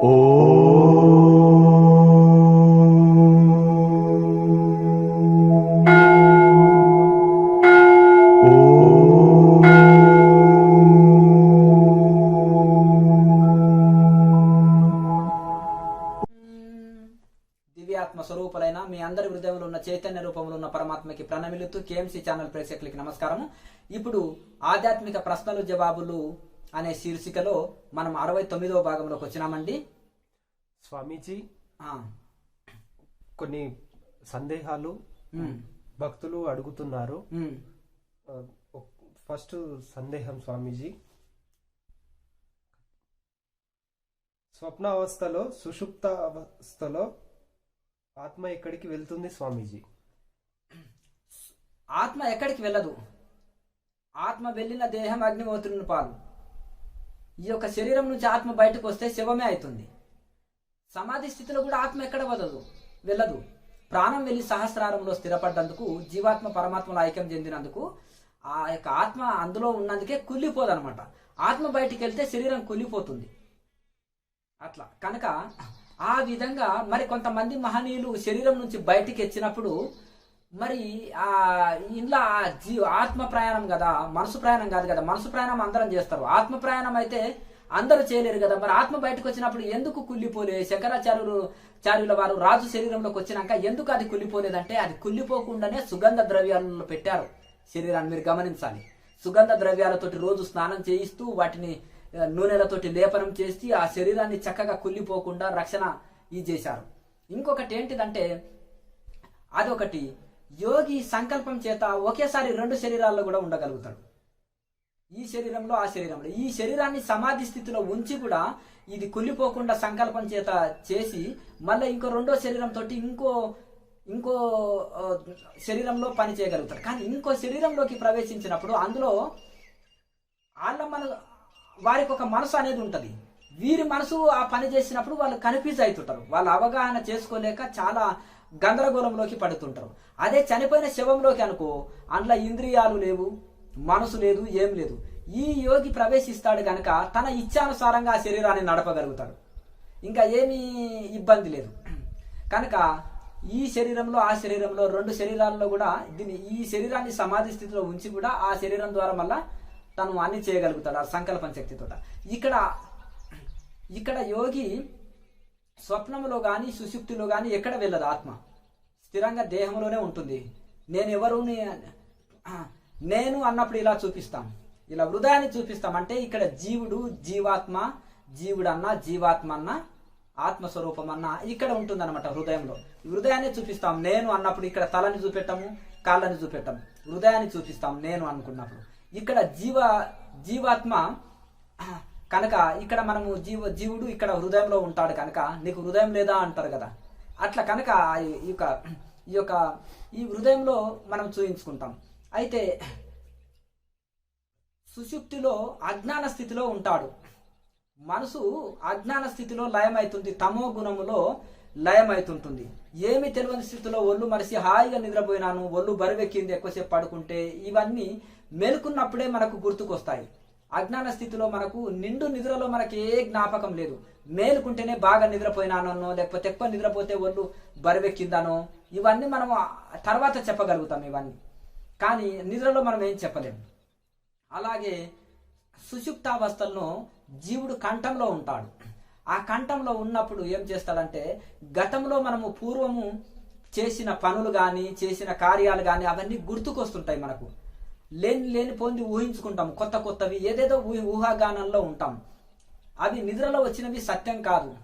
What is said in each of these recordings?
దివ్యాత్మ స్వరూపులైన మీ అందరి హృదయంలో ఉన్న చైతన్య రూపంలో ఉన్న పరమాత్మకి ప్రణమిలుతూ కేఎంసీ ఛానల్ ప్రేక్షకులకి నమస్కారము. ఇప్పుడు ఆధ్యాత్మిక ప్రశ్నలు జవాబులు అనే శీర్షికలో మనం అరవై తొమ్మిదవ భాగంలోకి వచ్చినామండి. స్వామీజీ కొన్ని సందేహాలు భక్తులు అడుగుతున్నారు. ఫస్ట్ సందేహం స్వామీజీ. స్వప్నావస్థలో సుషుప్త అవస్థలో ఆత్మ ఎక్కడికి వెళ్తుంది స్వామీజీ? ఆత్మ ఎక్కడికి వెళ్ళదు? ఆత్మ వెళ్ళిన దేహం అగ్నిహోత్రుని పాలు. ఈ యొక్క శరీరం నుంచి ఆత్మ బయటకు వస్తే శివమే అవుతుంది. సమాధి స్థితిలో కూడా ఆత్మ ఎక్కడ వదదు వెళ్ళదు. ప్రాణం వెళ్ళి సహస్రారంలో స్థిరపడ్డందుకు జీవాత్మ పరమాత్మలో ఐక్యం చెందినందుకు ఆ యొక్క ఆత్మ అందులో ఉన్నందుకే కుళ్ళిపోదన్నమాట ఆత్మ బయటికి వెళ్తే శరీరం కుళ్ళిపోతుంది. అట్లా. కనుక ఆ విధంగా మరి కొంతమంది మహనీయులు శరీరం నుంచి బయటికి వచ్చినప్పుడు మరి ఆ ఇంట్లో ఆ జీ ఆత్మ ప్రయాణం కదా మనసు ప్రయాణం కాదు కదా మనసు ప్రయాణం అందరం చేస్తారు. ఆత్మ ప్రయాణం అయితే అందరూ చేయలేరు కదా. మరి ఆత్మ బయటకు వచ్చినప్పుడు ఎందుకు కుళ్ళిపోలే? శంకరాచార్యులు చార్యుల వారు రాజు శరీరంలోకి వచ్చినాక ఎందుకు అది కుళ్ళిపోలేదంటే అది కుళ్ళిపోకుండానే సుగంధ ద్రవ్యాలలో పెట్టారు శరీరాన్ని మీరు గమనించాలి. సుగంధ ద్రవ్యాలతోటి రోజు స్నానం చేయిస్తూ వాటిని నూనెలతోటి లేపనం చేసి ఆ శరీరాన్ని చక్కగా కుళ్ళిపోకుండా రక్షణ ఇది చేశారు. ఇంకొకటి ఏంటిదంటే అదొకటి. యోగి సంకల్పం చేత ఒకేసారి రెండు శరీరాల్లో కూడా ఉండగలుగుతాడు. ఈ శరీరంలో ఆ శరీరంలో. ఈ శరీరాన్ని సమాధి స్థితిలో ఉంచి కూడా ఇది కుళ్ళిపోకుండా సంకల్పం చేత చేసి మళ్ళీ ఇంకో రెండో శరీరంతో ఇంకో ఇంకో శరీరంలో పని చేయగలుగుతాడు. కానీ ఇంకో శరీరంలోకి ప్రవేశించినప్పుడు అందులో వాళ్ళ మన వారికి ఒక మనసు అనేది ఉంటుంది. వీరి మనసు ఆ పని చేసినప్పుడు వాళ్ళు కన్ఫ్యూజ్ అవుతుంటారు. వాళ్ళు అవగాహన చేసుకోలేక చాలా గందరగోళంలోకి పడుతుంటారు. అదే చనిపోయిన శవంలోకి అనుకో అందులో ఇంద్రియాలు లేవు మనసు లేదు ఏం లేదు. ఈ యోగి ప్రవేశిస్తాడు కనుక తన ఇచ్ఛానుసారంగా ఆ శరీరాన్ని నడపగలుగుతాడు. ఇంకా ఏమీ ఇబ్బంది లేదు. కనుక ఈ శరీరంలో ఆ శరీరంలో రెండు శరీరాల్లో కూడా దీన్ని ఈ శరీరాన్ని సమాధి స్థితిలో ఉంచి కూడా ఆ శరీరం ద్వారా మళ్ళా తను అన్ని చేయగలుగుతాడు ఆ సంకల్పం శక్తితో ఇక్కడ ఇక్కడ యోగి స్వప్నంలో కానీ సుశుక్తిలో కానీ ఎక్కడ వెళ్ళదు ఆత్మ. స్థిరంగా దేహంలోనే ఉంటుంది. నేను ఎవరు నేను అన్నప్పుడు ఇలా చూపిస్తాం. ఇలా హృదయాన్ని చూపిస్తాం. అంటే ఇక్కడ జీవుడు జీవాత్మ జీవుడన్నా జీవాత్మ అన్న ఆత్మస్వరూపం అన్న ఇక్కడ ఉంటుంది అనమాట హృదయంలో హృదయాన్ని చూపిస్తాం. నేను అన్నప్పుడు ఇక్కడ తలని చూపెట్టము కాళ్ళని చూపెట్టము. హృదయాన్ని చూపిస్తాం నేను అనుకున్నప్పుడు. ఇక్కడ జీవ జీవాత్మ కనుక ఇక్కడ మనము జీవ జీవుడు ఇక్కడ హృదయంలో ఉంటాడు కనుక నీకు హృదయం లేదా అంటారు కదా. అట్లా కనుక ఈ యొక్క ఈ యొక్క ఈ హృదయంలో మనం చూయించుకుంటాం. అయితే సుశుక్తిలో అజ్ఞాన స్థితిలో ఉంటాడు. మనసు అజ్ఞాన స్థితిలో లయమవుతుంది తమో గుణములో లయమవుతుంటుంది ఏమి తెలియని స్థితిలో ఒళ్ళు మరిసి హాయిగా నిద్రపోయినాను ఒళ్ళు బరువెక్కింది ఎక్కువసేపు పడుకుంటే ఇవన్నీ మేలుకున్నప్పుడే మనకు గుర్తుకొస్తాయి. అజ్ఞాన స్థితిలో మనకు నిండు నిద్రలో మనకి ఏ జ్ఞాపకం లేదు. మేలుకుంటేనే బాగా నిద్రపోయినానో లేకపోతే ఎక్కువ నిద్రపోతే ఒళ్ళు బరువెక్కిందనో ఇవన్నీ మనం తర్వాత చెప్పగలుగుతాం ఇవన్నీ. కానీ నిద్రలో మనం ఏం చెప్పలేము అలాగే సుషుప్తావస్థల్లో జీవుడు కంఠంలో ఉంటాడు. ఆ కంఠంలో ఉన్నప్పుడు ఏం చేస్తాడంటే గతంలో మనము పూర్వము చేసిన పనులు కానీ చేసిన కార్యాలు కానీ అవన్నీ గుర్తుకొస్తుంటాయి మనకు. లేని లేని పొంది ఊహించుకుంటాం. కొత్త కొత్తవి ఏదేదో ఊహాగానంలో ఉంటాం. అవి నిద్రలో వచ్చినవి సత్యం కాదు.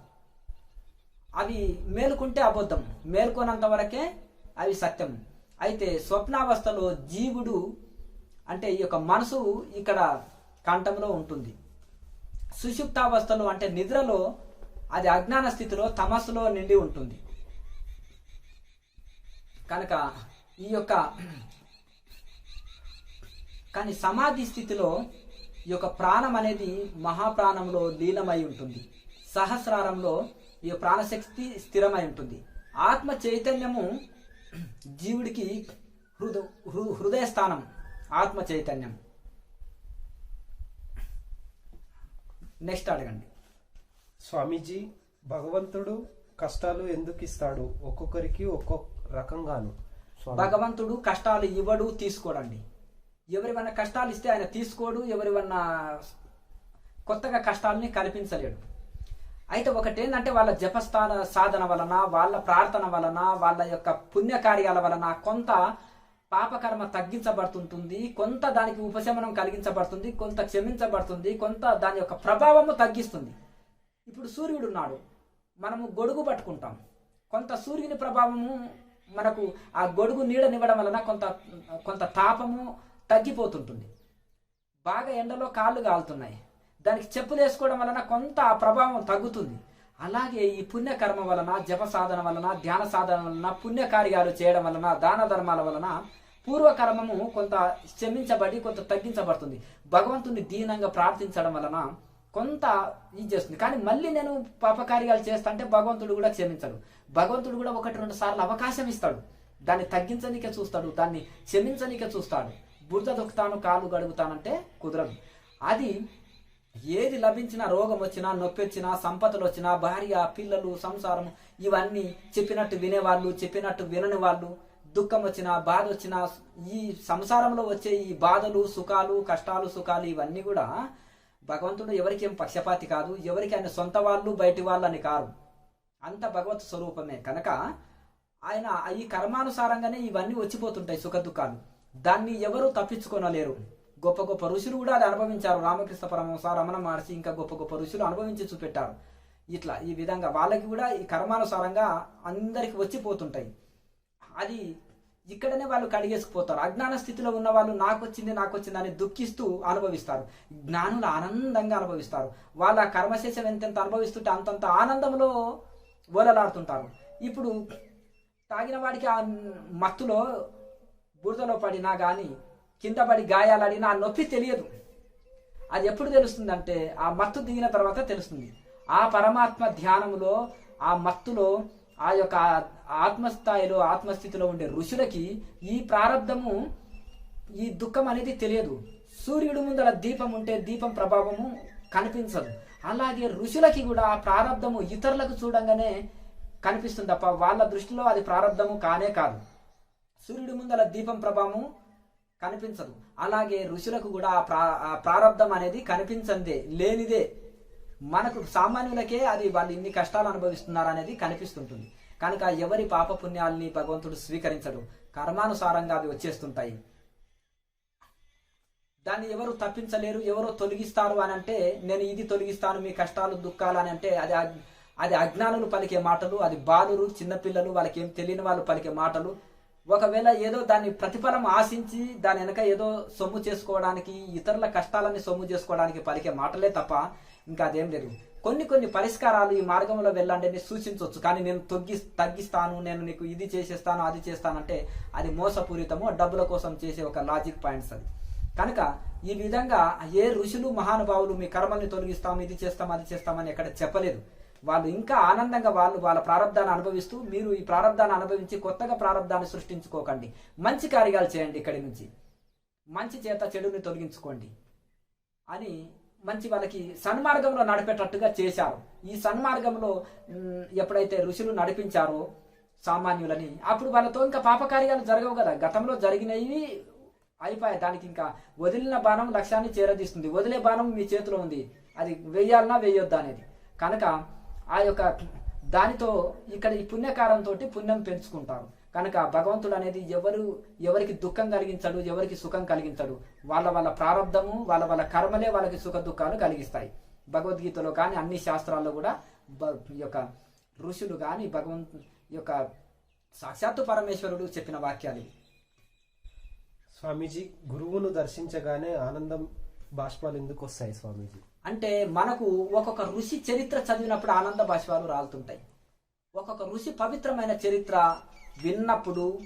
అవి మేలుకుంటే అబద్ధం. మేల్కొనంత వరకే అవి సత్యం. అయితే స్వప్నావస్థలో జీవుడు అంటే ఈ యొక్క మనసు ఇక్కడ కంఠంలో ఉంటుంది. సుషుప్తావస్థలో అంటే నిద్రలో అది అజ్ఞాన స్థితిలో తమస్సులో నిండి ఉంటుంది. కనుక ఈ యొక్క కానీ సమాధి స్థితిలో ఈ యొక్క ప్రాణం అనేది మహాప్రాణంలో లీనమై ఉంటుంది. సహస్రారంలో ఈ ప్రాణశక్తి స్థిరమై ఉంటుంది. ఆత్మ చైతన్యము జీవుడికి హృద హృ- హృదయ స్థానం ఆత్మ చైతన్యం. నెక్స్ట్ అడగండి. స్వామీజీ భగవంతుడు కష్టాలు ఎందుకు ఇస్తాడు? ఒక్కొక్కరికి ఒక్కొక్క రకంగాను. భగవంతుడు కష్టాలు ఇవ్వడు తీసుకోడండి. ఎవరివన్నా కష్టాలు ఇస్తే ఆయన తీసుకోడు ఎవరివన్నా కొత్తగా కష్టాలని కల్పించలేడు. అయితే ఒకటేంటంటే వాళ్ళ జపస్థాన సాధన వలన వాళ్ళ ప్రార్థన వలన వాళ్ళ యొక్క పుణ్యకార్యాల వలన కొంత పాపకర్మ తగ్గించబడుతుంటుంది కొంత దానికి ఉపశమనం కలిగించబడుతుంది కొంత క్షమించబడుతుంది కొంత దాని యొక్క ప్రభావము తగ్గిస్తుంది. ఇప్పుడు సూర్యుడు ఉన్నాడు. మనము గొడుగు పట్టుకుంటాం. కొంత సూర్యుని ప్రభావము మనకు ఆ గొడుగు నీడనివ్వడం వలన కొంత కొంత తాపము తగ్గిపోతుంటుంది. బాగా ఎండలో కాళ్ళు కాలుతున్నాయి దానికి చెప్పులు వేసుకోవడం వలన కొంత ఆ ప్రభావం తగ్గుతుంది. అలాగే ఈ పుణ్యకర్మ వలన జప సాధన వలన ధ్యాన సాధన వలన పుణ్యకార్యాలు చేయడం వలన దాన ధర్మాల వలన పూర్వకర్మము కొంత క్షమించబడి కొంత తగ్గించబడుతుంది. భగవంతుని దీనంగా ప్రార్థించడం వలన కొంత ఇది చేస్తుంది. కానీ మళ్ళీ నేను పాపకార్యాలు చేస్తా అంటే భగవంతుడు కూడా క్షమించడు. భగవంతుడు కూడా ఒకటి రెండు సార్లు అవకాశం ఇస్తాడు. దాన్ని తగ్గించనీకే చూస్తాడు దాన్ని క్షమించనికే చూస్తాడు. బురద దొక్కుతాను కాళ్ళు గడుగుతానంటే కుదరదు. అది ఏది లభించినా రోగం వచ్చినా నొప్పి వచ్చినా సంపదలు వచ్చినా భార్య పిల్లలు సంసారం ఇవన్నీ చెప్పినట్టు వినేవాళ్ళు చెప్పినట్టు వినని వాళ్ళు దుఃఖం వచ్చినా బాధ వచ్చినా ఈ సంసారంలో వచ్చే ఈ బాధలు సుఖాలు కష్టాలు సుఖాలు ఇవన్నీ కూడా భగవంతుడు ఎవరికి ఏం పక్షపాతి కాదు. ఎవరికి ఆయన సొంత వాళ్ళు బయటి వాళ్ళు అని కాదు అంత భగవత్ స్వరూపమే. కనుక ఆయన ఈ కర్మానుసారంగానే ఇవన్నీ వచ్చిపోతుంటాయి సుఖ దుఃఖాలు. దాన్ని ఎవరు తప్పించుకోనలేరు. గొప్ప గొప్ప ఋషులు కూడా అది అనుభవించారు. రామకృష్ణ పరమహంస రమణ మహర్షి ఇంకా గొప్ప గొప్ప ఋషులు అనుభవించి చూపెట్టారు. ఇట్లా ఈ విధంగా వాళ్ళకి కూడా ఈ కర్మానుసారంగా అందరికి వచ్చిపోతుంటాయి. అది ఇక్కడనే వాళ్ళు కడిగేసుకుపోతారు. అజ్ఞాన స్థితిలో ఉన్న వాళ్ళు నాకు వచ్చింది నాకు వచ్చింది అని దుఃఖిస్తూ అనుభవిస్తారు. జ్ఞానులు ఆనందంగా అనుభవిస్తారు. వాళ్ళ కర్మశేషం ఎంతెంత అనుభవిస్తుంటే అంతంత ఆనందంలో ఓలలాడుతుంటారు. ఇప్పుడు తాగిన వాడికి ఆ మత్తులో బురదలో పడినా కానీ కింద పడి గాయాలడినా ఆ నొప్పి తెలియదు. అది ఎప్పుడు తెలుస్తుందంటే ఆ మత్తు దిగిన తర్వాత తెలుస్తుంది. ఆ పరమాత్మ ధ్యానములో ఆ మత్తులో ఆ యొక్క ఆత్మస్థాయిలో ఆత్మస్థితిలో ఉండే ఋషులకి ఈ ప్రారంధము ఈ దుఃఖం అనేది తెలియదు. సూర్యుడు ముందర దీపం ఉంటే దీపం ప్రభావము కనిపించదు. అలాగే ఋషులకి కూడా ఆ ప్రారంధము ఇతరులకు చూడంగానే కనిపిస్తుంది తప్ప వాళ్ళ దృష్టిలో అది ప్రారంధము కానే కాదు. సూర్యుడి ముందల దీపం ప్రభావము కనిపించదు. అలాగే ఋషులకు కూడా ఆ ప్రా ఆ ప్రారంధం అనేది కనిపించందే లేనిదే. మనకు సామాన్యులకే అది వాళ్ళు ఇన్ని కష్టాలు అనుభవిస్తున్నారు అనేది కనిపిస్తుంటుంది. కనుక ఎవరి పాప పుణ్యాలని భగవంతుడు స్వీకరించడు. కర్మానుసారంగా అవి వచ్చేస్తుంటాయి. దాన్ని ఎవరు తప్పించలేరు ఎవరో తొలగిస్తారు అని అంటే నేను ఇది తొలగిస్తాను మీ కష్టాలు దుఃఖాలు అని అంటే అది అది అజ్ఞానులు పలికే మాటలు అది బాలురు చిన్నపిల్లలు వాళ్ళకి ఏం తెలియని వాళ్ళు పలికే మాటలు ఒకవేళ ఏదో దాని ప్రతిఫలం ఆశించి దాని వెనక ఏదో సొమ్ము చేసుకోవడానికి ఇతరుల కష్టాలని సొమ్ము చేసుకోవడానికి పలికే మాటలే తప్ప ఇంకా అదేం లేదు. కొన్ని కొన్ని పరిష్కారాలు ఈ మార్గంలో వెళ్ళండి అని సూచించవచ్చు కానీ నేను తొగ్గి తగ్గిస్తాను నేను నీకు ఇది చేసేస్తాను అది చేస్తానంటే అది మోసపూరితము డబ్బుల కోసం చేసే ఒక లాజిక్ పాయింట్స్ అది. కనుక ఈ విధంగా ఏ ఋషులు మహానుభావులు మీ కర్మల్ని తొలగిస్తాం ఇది చేస్తాం అది చేస్తామని ఎక్కడ చెప్పలేదు. వాళ్ళు ఇంకా ఆనందంగా వాళ్ళు వాళ్ళ ప్రారంధాన్ని అనుభవిస్తూ మీరు ఈ ప్రారంధాన్ని అనుభవించి కొత్తగా ప్రారంధాన్ని సృష్టించుకోకండి. మంచి కార్యాలు చేయండి ఇక్కడి నుంచి. మంచి చేత చెడుని తొలగించుకోండి అని మంచి వాళ్ళకి సన్మార్గంలో నడిపేటట్టుగా చేశారు. ఈ సన్మార్గంలో ఎప్పుడైతే ఋషులు నడిపించారో సామాన్యులని అప్పుడు వాళ్ళతో ఇంకా పాపకార్యాలు జరగవు కదా. గతంలో జరిగినవి అయిపోయాయి. దానికి ఇంకా వదిలిన బాణం లక్ష్యాన్ని చేరదీస్తుంది. వదిలే బాణం మీ చేతిలో ఉంది. అది వేయాలన్నా వేయొద్దా అనేది. కనుక ఆ యొక్క దానితో ఇక్కడ ఈ పుణ్యకారంతో పుణ్యం పెంచుకుంటారు. కనుక భగవంతుడు అనేది ఎవరు ఎవరికి దుఃఖం కలిగించడు ఎవరికి సుఖం కలిగించడు. వాళ్ళ వాళ్ళ ప్రారంధము వాళ్ళ వాళ్ళ కర్మలే వాళ్ళకి సుఖ దుఃఖాలు కలిగిస్తాయి. భగవద్గీతలో కానీ అన్ని శాస్త్రాల్లో కూడా ఈ యొక్క ఋషులు కానీ భగవంతు ఈ యొక్క సాక్షాత్తు పరమేశ్వరుడు చెప్పిన వాక్యాలు స్వామీజీ గురువును దర్శించగానే ఆనందం బాష్పాలు ఎందుకు వస్తాయి స్వామీజీ? అంటే మనకు ఒక్కొక్క ఋషి చరిత్ర చదివినప్పుడు ఆనంద బాష్పాలు రాలుతుంటాయి. ఒక్కొక్క ఋషి పవిత్రమైన చరిత్ర విన్నప్పుడు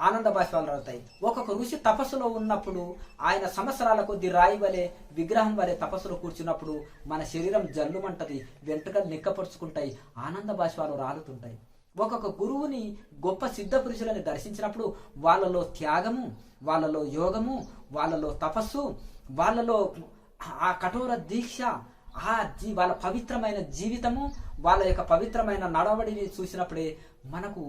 ఆనంద బాష్పాలు రాలుతాయి. ఒక్కొక్క ఋషి తపస్సులో ఉన్నప్పుడు ఆయన సంవత్సరాల కొద్ది రాయి వలె విగ్రహం వలె తపస్సులో కూర్చున్నప్పుడు మన శరీరం జల్లుమంటది వెంట్రుకలు నిక్కపరుచుకుంటాయి ఆనంద బాష్పాలు రాలుతుంటాయి. ఒక్కొక్క గురువుని గొప్ప సిద్ధ పురుషులని దర్శించినప్పుడు వాళ్ళలో త్యాగము వాళ్ళలో యోగము వాళ్ళలో తపస్సు వాళ్ళలో ఆ కఠోర దీక్ష ఆ జీ వాళ్ళ పవిత్రమైన జీవితము వాళ్ళ యొక్క పవిత్రమైన నడవడిని చూసినప్పుడే మనకు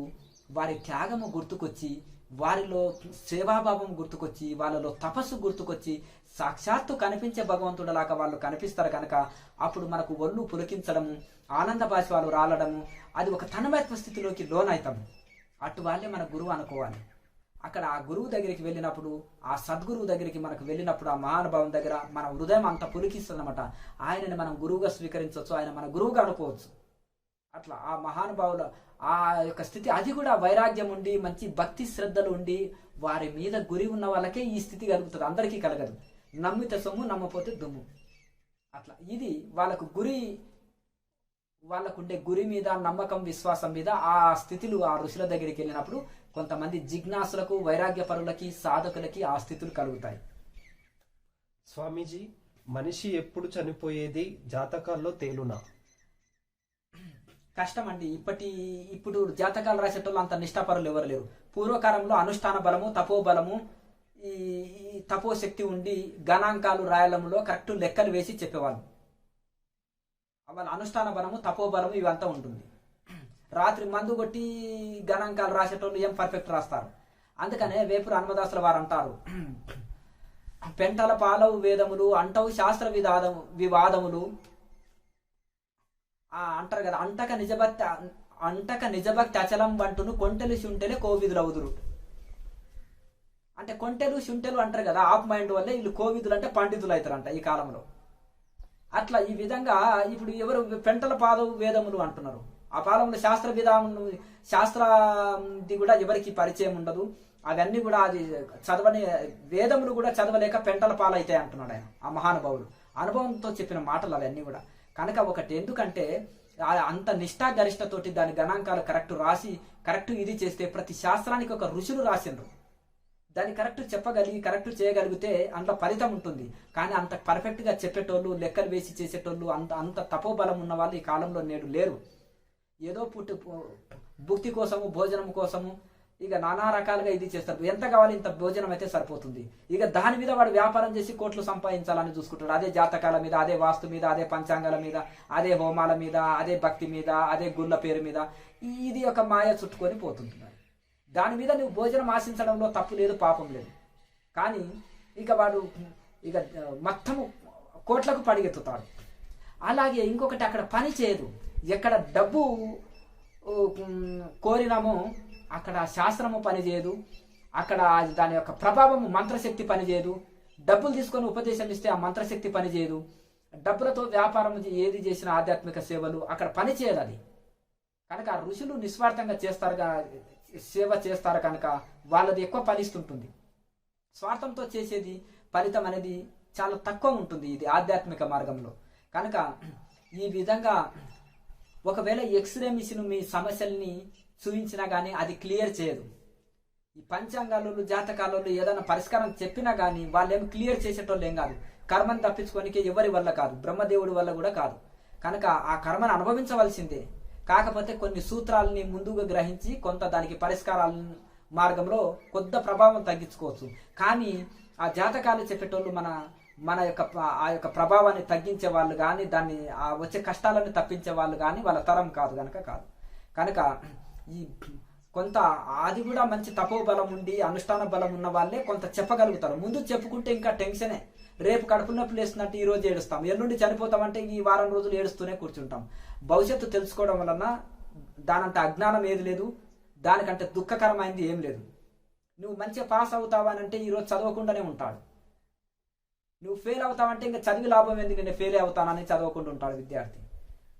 వారి త్యాగము గుర్తుకొచ్చి వారిలో సేవాభావం గుర్తుకొచ్చి వాళ్ళలో తపస్సు గుర్తుకొచ్చి సాక్షాత్తు కనిపించే భగవంతుడిలాగా వాళ్ళు కనిపిస్తారు కనుక అప్పుడు మనకు ఒళ్ళు పులకించడము ఆనంద వాళ్ళు రాలడము అది ఒక తన్మయత్వ స్థితిలోకి లోనవుతాము అటు వాళ్ళే మన గురువు అనుకోవాలి. అక్కడ ఆ గురువు దగ్గరికి వెళ్ళినప్పుడు ఆ సద్గురువు దగ్గరికి మనకు వెళ్ళినప్పుడు ఆ మహానుభావం దగ్గర మన హృదయం అంత పులికిస్తుందన్నమాట. ఆయనని మనం గురువుగా స్వీకరించవచ్చు ఆయన మన గురువుగా అనుకోవచ్చు. అట్లా ఆ మహానుభావుల ఆ యొక్క స్థితి అది కూడా వైరాగ్యం ఉండి మంచి భక్తి శ్రద్ధలు ఉండి వారి మీద గురి ఉన్న వాళ్ళకే ఈ స్థితి కలుగుతుంది. అందరికీ కలగదు. నమ్మితే సొమ్ము నమ్మపోతే దుమ్ము. అట్లా ఇది వాళ్ళకు గురి వాళ్ళకుండే గురి మీద నమ్మకం విశ్వాసం మీద ఆ స్థితిలు ఆ ఋషుల దగ్గరికి వెళ్ళినప్పుడు కొంతమంది జిజ్ఞాసులకు వైరాగ్యపరులకి సాధకులకి ఆ స్థితులు కలుగుతాయి. స్వామీజీ మనిషి ఎప్పుడు చనిపోయేది జాతకాల్లో తేలునా? కష్టం అండి ఇప్పటి ఇప్పుడు జాతకాలు రాసేటోళ్ళు అంత నిష్ఠాపరులు ఎవరు లేరు. పూర్వకాలంలో అనుష్ఠాన బలము తపో బలము ఈ ఈ తపో శక్తి ఉండి గణాంకాలు రాయలంలో కరెక్ట్ లెక్కలు వేసి చెప్పేవాళ్ళు. వాళ్ళ అనుష్ఠాన బలము తపో బలము ఇవంతా ఉంటుంది. రాత్రి మందు కొట్టి గణాంకాలు రాసేటోళ్ళు ఏం పర్ఫెక్ట్ రాస్తారు? అందుకనే వేపురు హనుమదాసుల వారు అంటారు పెంటల పాలవు వేదములు అంటవు శాస్త్ర వివాదము వివాదములు. అంటారు కదా అంటక నిజభక్తి అంటక నిజభక్తి అచలం వంటును కొంటెలు శుంటెలే కోవిదులవుదురు. అంటే కొంటెలు శుంటెలు అంటారు కదా ఆఫ్ మైండ్ వల్లే వీళ్ళు కోవిధులు అంటే పండితులు అవుతారంట ఈ కాలంలో. అట్లా ఈ విధంగా ఇప్పుడు ఎవరు పెంటల పాదవు వేదములు అంటున్నారు? ఆ కాలంలో శాస్త్ర విధానం శాస్త్రది కూడా ఎవరికి పరిచయం ఉండదు. అవన్నీ కూడా అది చదవని వేదములు కూడా చదవలేక పెంటల పాలైతాయి అంటున్నాడు ఆయన ఆ మహానుభావుడు. అనుభవంతో చెప్పిన మాటలు అవన్నీ కూడా. కనుక ఒకటి ఎందుకంటే అంత నిష్ఠా గరిష్టతోటి దాని గణాంకాలు కరెక్ట్ రాసి కరెక్ట్ ఇది చేస్తే ప్రతి శాస్త్రానికి ఒక ఋషులు రాసిండ్రు. దాన్ని కరెక్ట్ చెప్పగలిగి కరెక్ట్ చేయగలిగితే అందులో ఫలితం ఉంటుంది. కానీ అంత పర్ఫెక్ట్గా చెప్పేటోళ్ళు లెక్కలు వేసి చేసేటోళ్ళు అంత అంత తపోబలం ఉన్న వాళ్ళు ఈ కాలంలో నేడు లేరు. ఏదో పుట్టి భుక్తి కోసము భోజనం కోసము ఇక నానా రకాలుగా ఇది చేస్తారు. ఎంత కావాలి ఇంత భోజనం అయితే సరిపోతుంది. ఇక దాని మీద వాడు వ్యాపారం చేసి కోట్లు సంపాదించాలని చూసుకుంటాడు. అదే జాతకాల మీద అదే వాస్తు మీద అదే పంచాంగాల మీద అదే హోమాల మీద అదే భక్తి మీద అదే గుళ్ళ పేరు మీద ఇది ఒక మాయ చుట్టుకొని పోతుంటున్నాడు దాని మీద నువ్వు భోజనం ఆశించడంలో తప్పు లేదు పాపం లేదు. కానీ ఇక వాడు ఇక మొత్తము కోట్లకు పడిగెత్తుతాడు. అలాగే ఇంకొకటి అక్కడ పని చేయదు. ఎక్కడ డబ్బు కోరినామో అక్కడ శాస్త్రము పనిచేయదు. అక్కడ దాని యొక్క ప్రభావము మంత్రశక్తి పనిచేయదు. డబ్బులు తీసుకొని ఉపదేశం ఇస్తే ఆ మంత్రశక్తి పనిచేయదు. డబ్బులతో వ్యాపారం ఏది చేసిన ఆధ్యాత్మిక సేవలు అక్కడ పనిచేయదు అది. కనుక ఋషులు నిస్వార్థంగా చేస్తారుగా సేవ చేస్తారు కనుక వాళ్ళది ఎక్కువ ఫలిస్తుంటుంది. స్వార్థంతో చేసేది ఫలితం అనేది చాలా తక్కువ ఉంటుంది ఇది ఆధ్యాత్మిక మార్గంలో. కనుక ఈ విధంగా ఒకవేళ ఎక్స్రే మిషన్ మీ సమస్యల్ని చూపించినా కానీ అది క్లియర్ చేయదు. ఈ పంచాంగాలు జాతకాలలో ఏదైనా పరిష్కారం చెప్పినా కానీ వాళ్ళేం క్లియర్ చేసేటోళ్ళు ఏం కాదు. కర్మను తప్పించుకోనికి ఎవరి వల్ల కాదు. బ్రహ్మదేవుడి వల్ల కూడా కాదు. కనుక ఆ కర్మను అనుభవించవలసిందే. కాకపోతే కొన్ని సూత్రాలని ముందుగా గ్రహించి కొంత దానికి పరిష్కారాల మార్గంలో కొద్ది ప్రభావం తగ్గించుకోవచ్చు. కానీ ఆ జాతకాలు చెప్పేటోళ్ళు మన మన యొక్క ఆ యొక్క ప్రభావాన్ని తగ్గించే వాళ్ళు కానీ దాన్ని ఆ వచ్చే కష్టాలను తప్పించే వాళ్ళు కానీ వాళ్ళ తరం కాదు కనుక కాదు. కనుక ఈ కొంత అది కూడా మంచి తపో బలం ఉండి అనుష్ఠాన బలం ఉన్న వాళ్ళే కొంత చెప్పగలుగుతారు. ముందు చెప్పుకుంటే ఇంకా టెన్షనే. రేపు కడుపు నొప్పి లేస్తున్నట్టు ఈ రోజు ఏడుస్తాం. ఎల్లుండి చనిపోతామంటే ఈ వారం రోజులు ఏడుస్తూనే కూర్చుంటాం. భవిష్యత్తు తెలుసుకోవడం వలన దానంత అజ్ఞానం ఏది లేదు దానికంటే దుఃఖకరమైనది ఏం లేదు. నువ్వు మంచిగా పాస్ అవుతావనంటే ఈరోజు చదవకుండానే ఉంటాడు. నువ్వు ఫెయిల్ అవుతావంటే ఇంకా చదివి లాభం ఎందుకు నేను ఫెయిల్ అవుతానని చదవకుండా ఉంటాడు విద్యార్థి.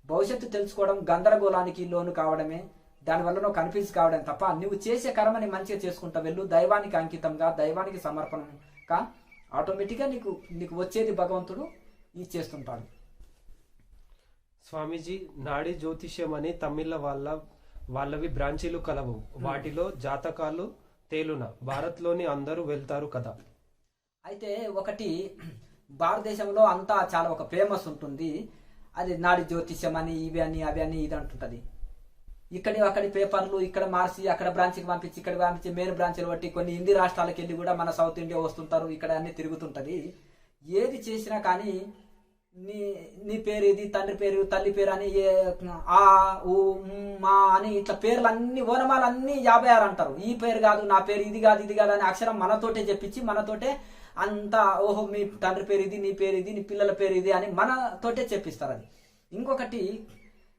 భవిష్యత్తు తెలుసుకోవడం గందరగోళానికి లోను కావడమే దానివల్ల నువ్వు కన్ఫ్యూజ్ కావడం తప్ప నువ్వు చేసే కర్మని మంచిగా చేసుకుంటా వెళ్ళు దైవానికి అంకితంగా దైవానికి సమర్పణంగా ఆటోమేటిక్గా నీకు నీకు వచ్చేది భగవంతుడు ఇచ్చేస్తుంటాడు స్వామీజీ నాడి జ్యోతిష్యం అని తమిళ వాళ్ళ వాళ్ళవి బ్రాంచీలు కలవు. వాటిలో జాతకాలు తేలున. భారత్లోని అందరూ వెళ్తారు కదా. అయితే ఒకటి భారతదేశంలో అంతా చాలా ఒక ఫేమస్ ఉంటుంది. అది నాడి జ్యోతిష్యం అని ఇవి అని అవి అని ఇది అంటుంటుంది. ఇక్కడి అక్కడి పేపర్లు ఇక్కడ మార్చి అక్కడ బ్రాంచ్కి పంపించి ఇక్కడ పంపించి మెయిన్ బ్రాంచ్లు బట్టి కొన్ని హిందీ రాష్ట్రాలకు వెళ్ళి కూడా మన సౌత్ ఇండియా వస్తుంటారు. ఇక్కడ అన్ని తిరుగుతుంటుంది. ఏది చేసినా కానీ నీ నీ పేరు ఇది తండ్రి పేరు తల్లి పేరు అని ఏ ఆ ఊ మా అని ఇట్లా పేర్లు అన్ని ఓనమాలు అన్ని యాభై ఆరు అంటారు. ఈ పేరు కాదు నా పేరు ఇది కాదు ఇది కాదు అని అక్షరం మనతోటే చెప్పించి మనతోటే అంతా ఓహో మీ తండ్రి పేరు ఇది నీ పేరు ఇది నీ పిల్లల పేరు ఇది అని మనతోటే చెప్పిస్తారు అది. ఇంకొకటి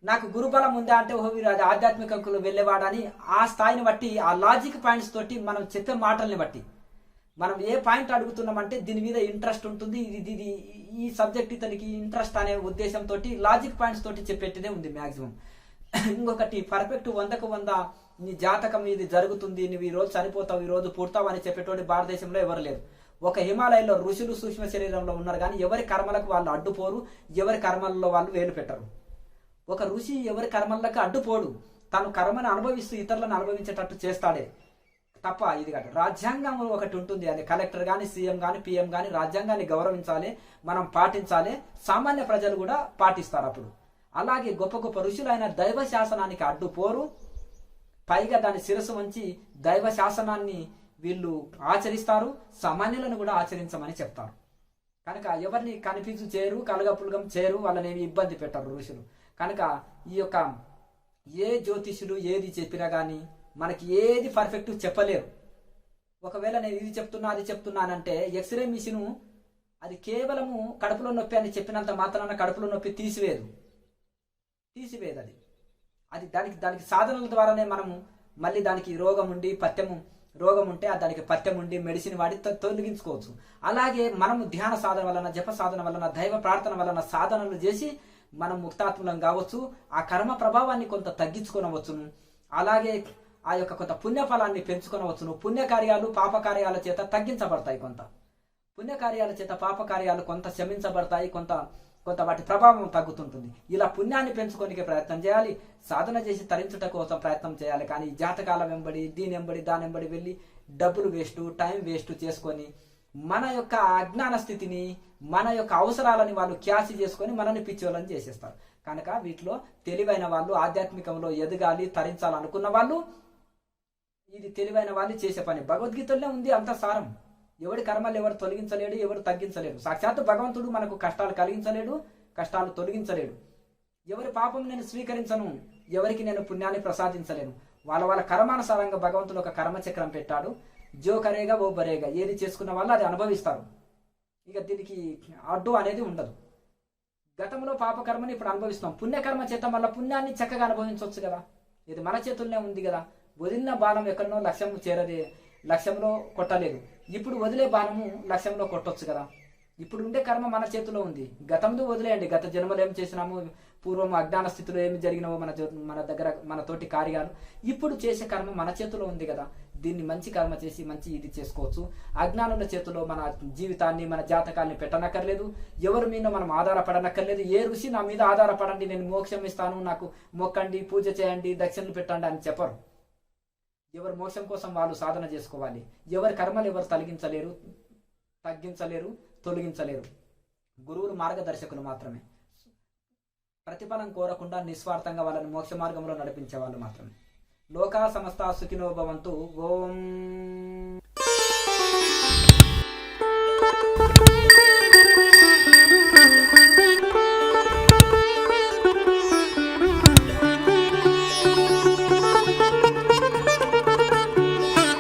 నాకు గురుబలం ఉందా అంటే ఓహో వీరు అది ఆధ్యాత్మికంలో వెళ్ళేవాడని ఆ స్థాయిని బట్టి ఆ లాజిక్ పాయింట్స్ తోటి మనం చెప్పే మాటల్ని బట్టి. మనం ఏ పాయింట్ అడుగుతున్నామంటే దీని మీద ఇంట్రెస్ట్ ఉంటుంది ఇది ఇది ఈ సబ్జెక్ట్ ఇతనికి ఇంట్రెస్ట్ అనే ఉద్దేశంతో లాజిక్ పాయింట్స్ తోటి చెప్పేటిదే ఉంది మ్యాక్సిమం ఇంకొకటి పర్ఫెక్ట్ వందకు వంద నీ జాతకం ఇది జరుగుతుంది నువ్వు ఈ రోజు చనిపోతావు ఈ రోజు పుడతావు అని చెప్పేటోడి భారతదేశంలో ఎవరు లేరు. ఒక హిమాలయంలో ఋషులు సూక్ష్మ శరీరంలో ఉన్నారు కానీ ఎవరి కర్మలకు వాళ్ళు అడ్డుపోరు ఎవరి కర్మల్లో వాళ్ళు వేలు పెట్టరు. ఒక ఋషి ఎవరి కర్మలకు అడ్డుపోడు తను కర్మను అనుభవిస్తూ ఇతరులను అనుభవించేటట్టు చేస్తాడే. తప్ప ఇది కాదు. రాజ్యాంగం ఒకటి ఉంటుంది అది కలెక్టర్ కానీ సీఎం కానీ పిఎం కానీ రాజ్యాంగాన్ని గౌరవించాలి మనం పాటించాలి సామాన్య ప్రజలు కూడా పాటిస్తారు అప్పుడు. అలాగే గొప్ప గొప్ప ఋషులైన దైవ శాసనానికి అడ్డుపోరు పైగా దాని శిరస్సు వంచి దైవ శాసనాన్ని వీళ్ళు ఆచరిస్తారు సామాన్యులను కూడా ఆచరించమని చెప్తారు. కనుక ఎవరిని కనిపించు చేయరు కలగపులగం చేయరు వాళ్ళని ఏమి ఇబ్బంది పెట్టరు ఋషులు. కనుక ఈ యొక్క ఏ జ్యోతిషులు ఏది చెప్పినా కానీ మనకి ఏది పర్ఫెక్ట్ చెప్పలేరు. ఒకవేళ నేను ఇది చెప్తున్నా అది చెప్తున్నానంటే ఎక్స్రే మిషను అది కేవలము కడుపులో నొప్పి అని చెప్పినంత మాత్రాన కడుపులో నొప్పి తీసివేదు. తీసివేదు అది అది దానికి దానికి సాధనల ద్వారానే మనము మళ్ళీ దానికి రోగం ఉండి పత్యము రోగం ఉంటే దానికి పత్యం ఉండి మెడిసిన్ వాడి తొలగించుకోవచ్చు. అలాగే మనము ధ్యాన సాధన వలన జప సాధన వలన దైవ ప్రార్థన వలన సాధనలు చేసి మనం ముక్తాత్మలం కావచ్చు ఆ కర్మ ప్రభావాన్ని కొంత తగ్గించుకొనవచ్చును. అలాగే ఆ యొక్క కొంత పుణ్యఫలాన్ని పెంచుకొనవచ్చును. పుణ్యకార్యాలు పాపకార్యాల చేత తగ్గించబడతాయి కొంత. పుణ్యకార్యాల చేత పాపకార్యాలు కొంత శమించబడతాయి కొంత కొంత వాటి ప్రభావం తగ్గుతుంటుంది. ఇలా పుణ్యాన్ని పెంచుకోనికే ప్రయత్నం చేయాలి. సాధన చేసి తరించుట కోసం ప్రయత్నం చేయాలి. కానీ జాతకాల వెంబడి దీని వెంబడి దాని వెంబడి వెళ్ళి డబ్బులు వేస్ట్ టైం వేస్ట్ చేసుకొని మన యొక్క అజ్ఞాన స్థితిని మన యొక్క అవసరాలని వాళ్ళు క్యాసి చేసుకొని మనల్ని పిచ్చోళ్ళని చేసేస్తారు. కనుక వీటిలో తెలివైన వాళ్ళు ఆధ్యాత్మికంలో ఎదగాలి తరించాలనుకున్న వాళ్ళు ఇది తెలివైన వాళ్ళు చేసే పని. భగవద్గీతలోనే ఉంది అంత సారం. ఎవడి కర్మలు ఎవరు తొలగించలేడు ఎవరు తగ్గించలేడు. సాక్షాత్తు భగవంతుడు మనకు కష్టాలు కలిగించలేడు కష్టాలు తొలగించలేడు. ఎవరి పాపం నేను స్వీకరించను ఎవరికి నేను పుణ్యాన్ని ప్రసాదించలేను. వాళ్ళ వాళ్ళ కర్మానుసారంగా భగవంతుడు ఒక కర్మచక్రం పెట్టాడు. జో కరేగా ఓ బరేగా ఏది చేసుకున్న వాళ్ళు అది అనుభవిస్తారు. ఇక దీనికి అడ్డు అనేది ఉండదు. గతంలో పాపకర్మని ఇప్పుడు అనుభవిస్తాం పుణ్యకర్మ చేత మళ్ళీ పుణ్యాన్ని చక్కగా అనుభవించవచ్చు కదా. ఇది మన చేతుల్లోనే ఉంది కదా. వదిలిన బాణం ఎక్కడనో లక్ష్యం చేరదే లక్ష్యంలో కొట్టలేదు. ఇప్పుడు వదిలే బాణము లక్ష్యంలో కొట్టొచ్చు కదా. ఇప్పుడు ఉండే కర్మ మన చేతిలో ఉంది. గతంలో వదిలేయండి. గత జన్మలో ఏం చేసినాము పూర్వం అజ్ఞాన స్థితిలో ఏమి జరిగినావో మన మన దగ్గర మన తోటి కార్యాలు ఇప్పుడు చేసే కర్మ మన చేతిలో ఉంది కదా. దీన్ని మంచి కర్మ చేసి మంచి ఇది చేసుకోవచ్చు. అజ్ఞానుల చేతిలో మన జీవితాన్ని మన జాతకాన్ని పెట్టనక్కర్లేదు. ఎవరి మీద మనం ఆధారపడనక్కర్లేదు. ఏ ఋషి నా మీద ఆధారపడండి. నేను మోక్షం ఇస్తాను. నాకు మొక్కండి పూజ చేయండి దక్షిణలు పెట్టండి అని చెప్పరు. ఎవరి మోక్షం కోసం వాళ్ళు సాధన చేసుకోవాలి. ఎవరి కర్మలు ఎవరు తొలగించలేరు తగ్గించలేరు తొలగించలేరు. గురువులు మార్గదర్శకులు మాత్రమే. ప్రతిఫలం కోరకుండా నిస్వార్థంగా వాళ్ళని మోక్ష మార్గంలో నడిపించే వాళ్ళు మాత్రమే. లోకా సమస్త సుఖినోభవంతు ఓం.